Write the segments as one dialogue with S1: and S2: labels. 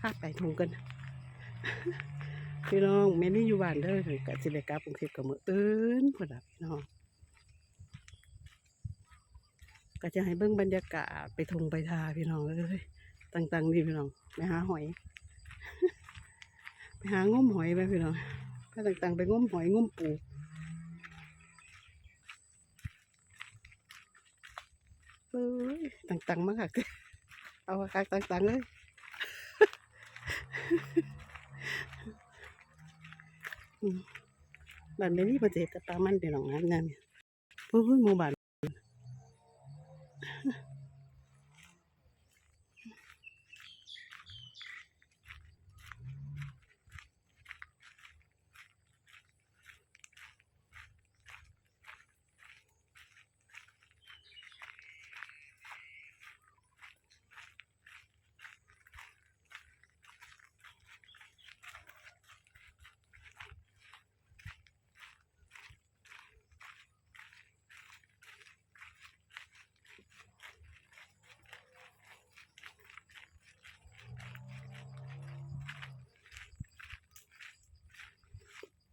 S1: ข้าไปทุ่งกันพี่น้องแม่นี่อยู่บ้านเด้อก็สิได้กลับกรุงเทพก็มื้ออื่นพุ่นน่ะพี่น้องก็จะให้เบิ่งบรรยากาศไปทงไปทาพี่น้องเอ้ยต่างๆนี่พี่น้องไปหาหอย ไปหางมหอยไปพี่น้องไปต่างๆไปงมหอยงมปูเอ้ยต่างๆมากค่ะเอาคักๆต่างๆเลย บ้านไม่มีประเทศตะปามันพี่น้องน้ำนั่นเนี่ยโอ้ยหมู่บ้าน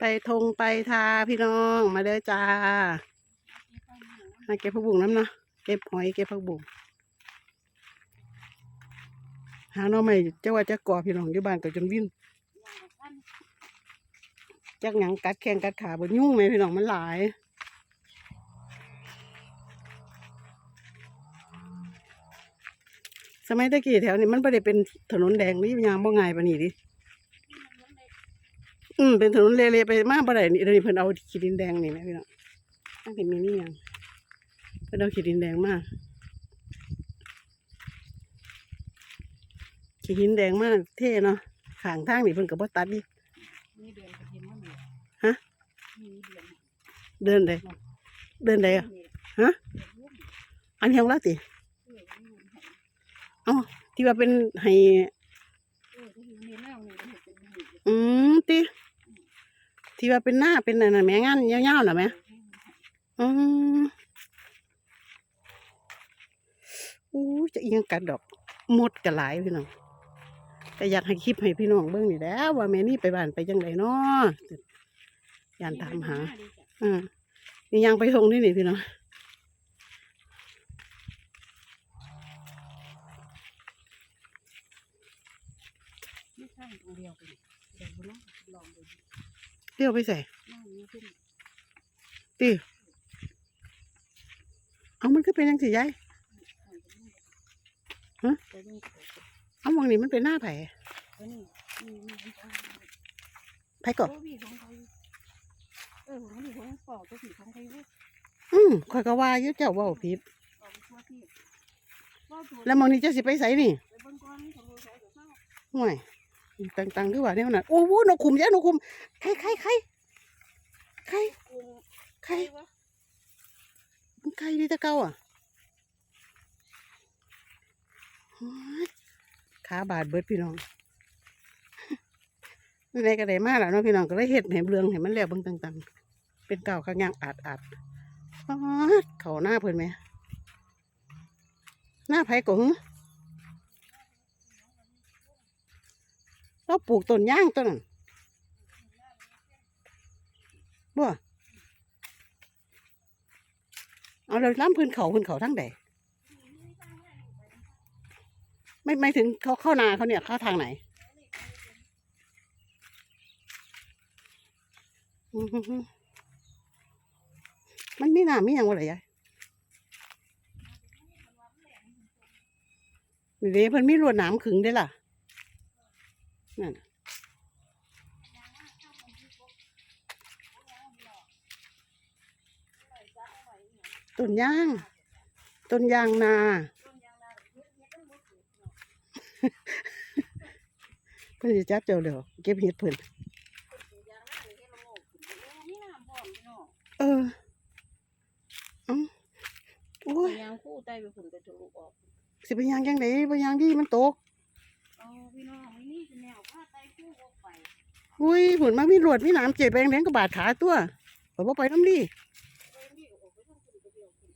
S1: ไปทงไปทาพี่น้องมาเด้อจ้ามาเก็บผักบุ้งน้ำเนาะเก็บหอยเก็บผักบุ้งหาหน่อไม่เจ้าว่าจะก่อพี่น้องอยู่บ้านก็จนวิ่นจักหยังกัดแข้งกัดขาบนยุ่งไหมพี่น้องมันหลายสมัยตะกี้แถวนี้มันไม่ได้เป็นถนนแดงนี่ยางบ่ง่ายปานนี้ดิ อืมเป็นถนนเละๆไปมากบ่ได้นี่เดี๋ยวนี้เพิ่นเอาขีดินแดงนี่แหละพี่น้องตั้งแต่มีนี่ยังเพิ่นเอาขีดินแดงมาขีดินแดงมากเท่เนาะข้างทางนี่เพิ่นก็บ่ตัดดิ
S2: นี่เดือนกระเทียมมันเนี่ย
S1: ฮะ
S2: นี่เดือน
S1: เดินได้เดินได้อะฮะอันนี้ของเราติเอ้าที่ว่าเป็นให้
S2: เออที่อยู่ในเล่าเนี่ยมันเป็นอย่างนี้
S1: อืมติ ที่ว่าเป็นหน้าเป็นนั่นน่ะแม่งานยาวๆน่ะแม่อืมอู้จะอียังกัดดอกหมดกะหลายพี่น้องก็อยากให้คลิปให้พี่น้องเบิ่งนี่แหล้วว่าแม่นี่ไปบ้านไปจังไดเนาะยานตามหาอืมนี่ยังไปทงนี่นี่พี่น้อง
S2: ไม่ใช่ตรงเดียวกันเดี๋ยวลองลองดู
S1: เลี้ยวไปใส่
S2: นั่งนี้ขึ้น
S1: ตีเอามันก็เป็นยังสิยายฮะ
S2: ตัวนี้
S1: เอามองนี่มันเป็นหน้าไผ่
S2: ตัวนี้นี่นี่มันจะ
S1: ไผ่ก่อ
S2: โอ้พี่ของใครเออของนี่ของปอกตัวสีของใครเว้ย
S1: อืมข่อยก็ว่าอยู่เจ้าเว่าผิด
S2: ปอกตัวพี่ว่าตัว
S1: แล้วมองนี่เจะสิไปใส่นี่
S2: ไปเบิ่งก่อนนี่ของเราใช้เดี๋ยวเศร้า
S1: ห่วย ต่างๆคือว่าเนี่ยนะโอ้โหนกขุมยายนกขุมใครใครใครใครใครใครดีตะเกาอะขาบาดเบิดพี่น้องในกระไดมาแล้วเนาะพี่น้องก็เลยเห็ดให้เบลืองให้มันแล้วบิ่งต่างๆ เป็นเก่าข้างย่างอาดอาดเขาหน้าเพิ่อนไหมหน้าไผ่กง เราปลูกต้นย่างต้นนั้นบ่เอาเลยล้ำพื้นเขาพื้นเขาทั้งใดไม่ไม่ถึงเขาเข้านาเขาเนี่ยเข้าทางไหนมันมีน้ำมีหยังวะเลยยายเด้เพิ่นมีรวดนามขึงได้ล่ะ นั่นน่ะต้นยาง ต้นยางนา เพิ่นสิจับเจ้าเดี๋ยวเก็บเห็ดเพิ่น
S2: นี่น้ำพร้อมพี่น้อง
S1: เออเอ้าโอ้ย
S2: ยางคู่ใต้ไปผุนไปทะลุออก
S1: สิไปยางจังไดบ่ยางดีมันตก
S2: เอาพี่น้องนี่คือแนวผ้าใต้คู่ออกไป
S1: อุ้ยผุนมามีรวดมีหนามเจ็บแรงแรงก็บาดขาตัวบ่บ่ไปน้ำดี
S2: เอ้ยนี่ออกไปต้องผุนไปเดียวผุน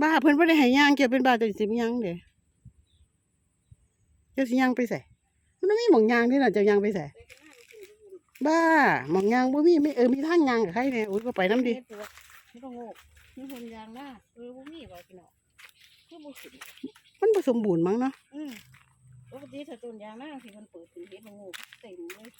S1: บ้าเพิ่นบ่ได้ให้ยางเกี่ยวเป็นบ้าจะสิไปยางเด้เจ้าสิยางไปใส่
S2: ย
S1: มันไม่หมองยางที่น่ะเจะยางไปใส่
S2: ไปกันหน้าไปกินไปกิน
S1: บ้าหมองยางบ่มีไม่เออมีทางยางกับใครเนี่ยอุ้ยก็ไปน้ำดิ
S2: เฮ็ตัวไม่ต้องโง่นี่คนยางหน้าเออบ่มีว่าพี่น้องคือบ่ขึ้น
S1: มันผสมบูรณ์มั้งเนาะ
S2: อืม ปกติถ้าต้นยางหน้าสิมันเปิดขึ้นเฮ็ดบ่โง่เต็มเลย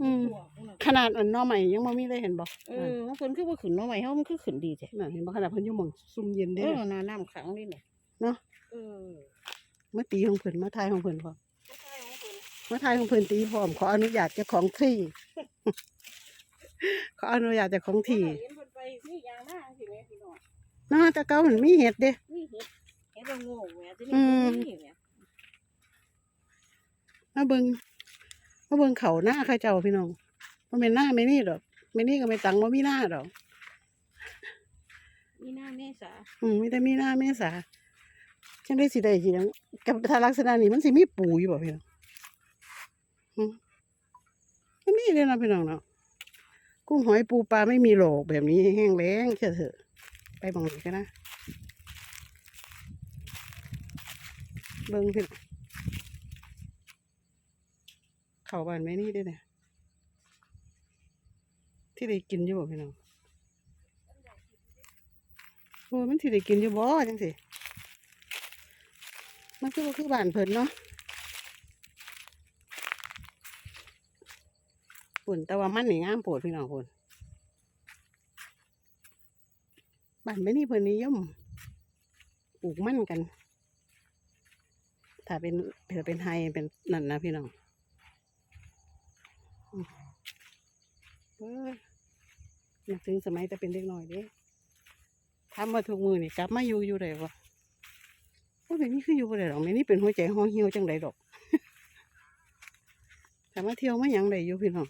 S1: อืม
S2: ทั่วพุ่นน่ะ
S1: ขนาดอันหน้อใหม่ยังบ่มีเลยเห็นบ่
S2: เออมันเพิ่นคือบ่ขึ้นมาใหม่เฮามันคือขึ้นดีแท้
S1: น่ะเห็นบ่ขนาดเพิ่นอยู่หม่องซุ่มเย็น
S2: เอ
S1: เด้
S2: อน้าน้ำขังนี่แหละ
S1: เนาะ
S2: เออ
S1: เมื่อตีของเพิ่นมาทายของเพิ่นพร้อม
S2: บ่ใช่ของเพิ่น
S1: มาทายของเพิ่นตีพร้อมขออนุญาตเจ้าของที่ ขออนุญาตเจ้าของที่
S2: เห็นเพิ่นไปมียางหน้าสิแม่พี่น้อง
S1: เนาะแต่เก่ามันมีเห็ดเด้
S2: นี่เฮ็ดเฮ็ดบ่โง่แหม่ที่
S1: อื
S2: นี่
S1: ม
S2: บ่มีแหม่
S1: มาเบิ่งมาเบิ่งเขาหน้าเข้าเจ้าพี่น้องบ่แม่นหน้าแม่นี่ดอกแม่นี่ก็ไม่ตังบ่มีหน้าดอก
S2: มีหน้าเมษา
S1: อืมมีแต่มีหน้าเมษาจังได้สิได้สิหยังกับถ้าลักษณะนี้มันสิมีปูอยู่บ่พี่น้องอืมมันมีเลยนะพี่น้องเนาะกุ้งหอยปูปลาไม่มีโหลกแบบนี้แห้งแล้งเชื่อเถอะ ไปบางนี้ก็นะเบิ่งพี่น้อง เข้าบ้านแม่นี่ด้วยเนี่ยที่ได้กินอยู่บ่พี่น้องโอ้ยมันสิได้กินอยู่บ่จังสิมันคือคือบ้านเพิ่นเนาะปุ่นแต่ว่ามันนี่งามโปวดพี่น้องพุ่นบ้านไม่นี่เพิ่นนิยมปลูกมันกัน ถ้าเป็นถ้าเป็นไฮเป็นนั่นนะพี่น้องอืมเอ้ย นึกถึงสมัยแต่เป็นเด็กน้อยเด้ทำมาทุกมือนี่กลับมาอยู่อยู่ได้ปะว่าเป็นนี่คืออยู่บ่ได้หรอกแม่นี่เป็นหัวใจห้องเหี่ยวจังไดดอกแต่มาเที่ยวมาหยังได้อยู่พี่น้อง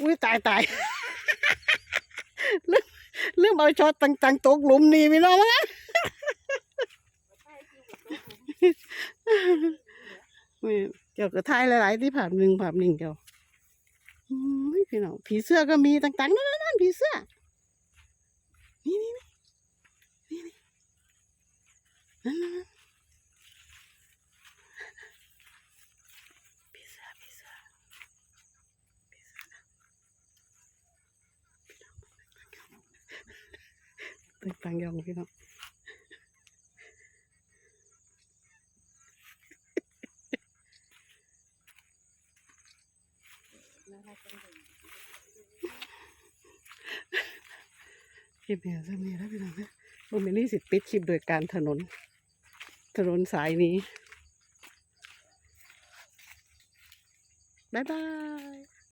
S1: อุ้ยตายตายเรื่องเรื่องเอาช็อตต่างๆตกหลุมนี่พี่น้องนะแม่เจ้าก็ทายหลายๆที่ผ่านหนึ่งผ่านหนึ่งเจ้า พี่น้องผีเสื้อก็มีต่างๆนั่นนั่นผีเสื้อ นี่นี่นี่นี่นี่นั่นนั่นผีเสื้อผีเสื้อผีเสื้อตึกตังยองพี่น้อง
S2: นะคะจังเลย
S1: คลิปเนี่ยจะมีแล้วพี่น้องนะบนเมนี่สิปิดคลิปโดยการถนน ถนนสายนี้ บ๊ายบาย